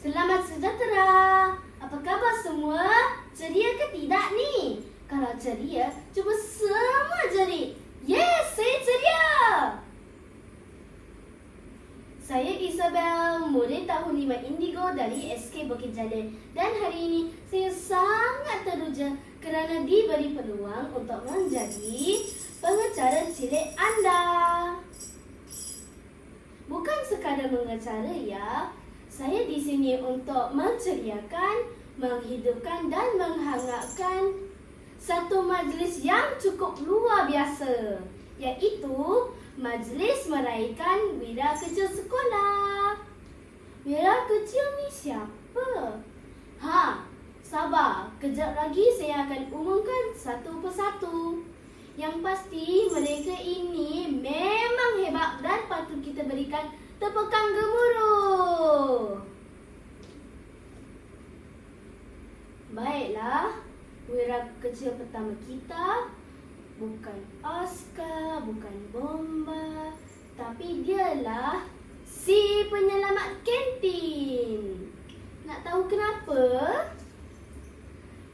Selamat sejahtera. Apa khabar semua? Ceria ke tidak ni? Kalau ceria, cuba semua jerit. Yes, saya ceria. Saya Isabel, murid tahun 5 Indigo dari SK Bukit Jalil. Dan hari ini saya sangat teruja kerana diberi peluang untuk menjadi pengacara cilik anda. Bukan sekadar mengacara ya. Saya di sini untuk menceriakan, menghidupkan dan menghangatkan satu majlis yang cukup luar biasa iaitu majlis meraihkan wira kecil sekolah. Wira kecil ni siapa? Ha, sabar. Kejap lagi saya akan umumkan satu persatu. Yang pasti mereka ini memang hebat dan patut kita berikan tepukan gemuruh. Baiklah, wira kecil pertama kita bukan Oscar, bukan Bomba, tapi dialah si penyelamat kantin. Nak tahu kenapa?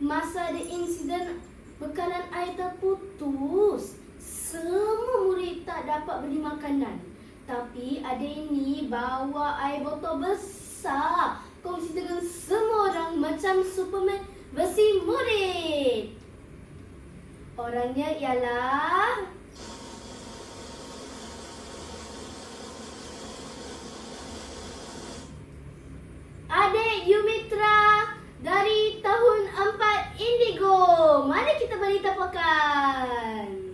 Masa ada insiden bekalan air terputus, semua murid tak dapat beli makanan. Tapi ada ini bawa air botol besar kongsi dengan semua orang macam Superman besi murid. Orangnya ialah Adik Yumitra dari tahun 4 Indigo. Mari kita beri tepukan.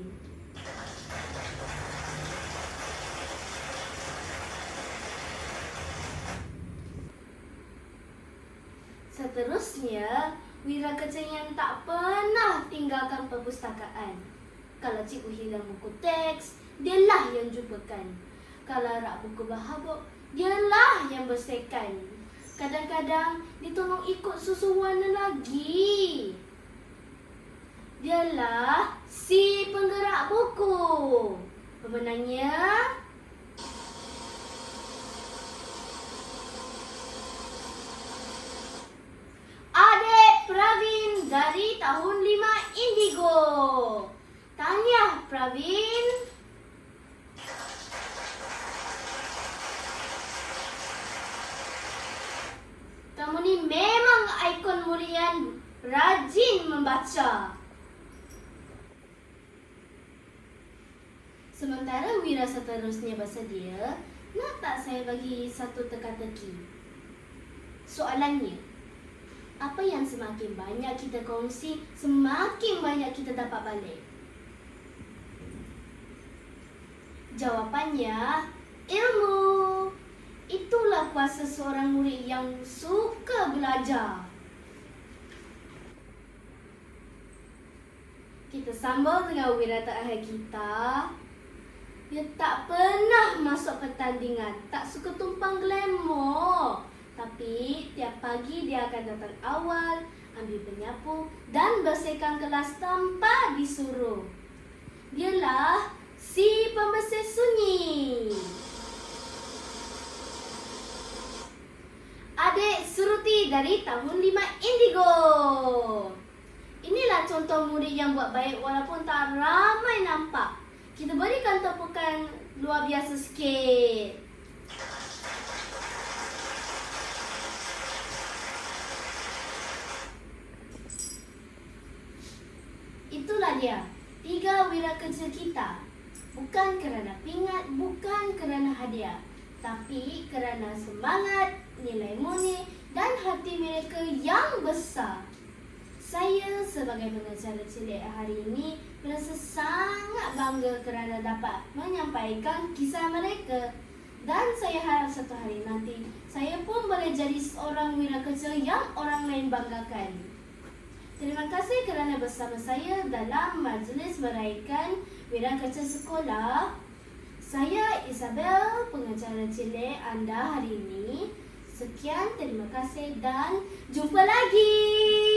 Seterusnya, Wira kecil yang tak pernah tinggalkan perpustakaan. Kalau cikgu hilang buku teks, dialah yang jumpakan. Kalau rak buku berhabuk, dialah yang bersihkan. Kadang-kadang ditolong ikut susu warna lagi. Dialah si penggerak buku. Pemenangnya Adik Pravin dari tahun 5 Indigo. Tanya Pravin. Kamu ni memang ikon murid yang rajin membaca. Sementara Wira seterusnya bersedia, nak tak saya bagi satu teka-teki? Soalannya, apa yang semakin banyak kita kongsi, semakin banyak kita dapat balik? Jawapannya, ilmu. Itulah kuasa seorang murid yang suka belajar. Kita sambung dengan wira terakhir kita. Dia tak pernah masuk pertandingan, tak suka tumpang glamour. Tapi tiap pagi dia akan datang awal, ambil penyapu dan bersihkan kelas tanpa disuruh. Dialah si pembersih sunyi. Adik Suruti dari tahun 5 Indigo. Inilah contoh murid yang buat baik walaupun tak ramai nampak. Kita berikan tepukan luar biasa sikit. Itulah dia, tiga wira kecil kita. Bukan kerana pingat, bukan kerana hadiah. Tapi kerana semangat, nilai murni dan hati mereka yang besar. Saya sebagai pengacara cilik hari ini merasa sangat bangga kerana dapat menyampaikan kisah mereka. Dan saya harap satu hari nanti saya pun boleh jadi seorang wira kecil yang orang lain banggakan. Terima kasih kerana bersama saya dalam majlis meraihkan wira kecil sekolah. Saya Isabel, pengacara cilik anda hari ini. Sekian, terima kasih dan jumpa lagi.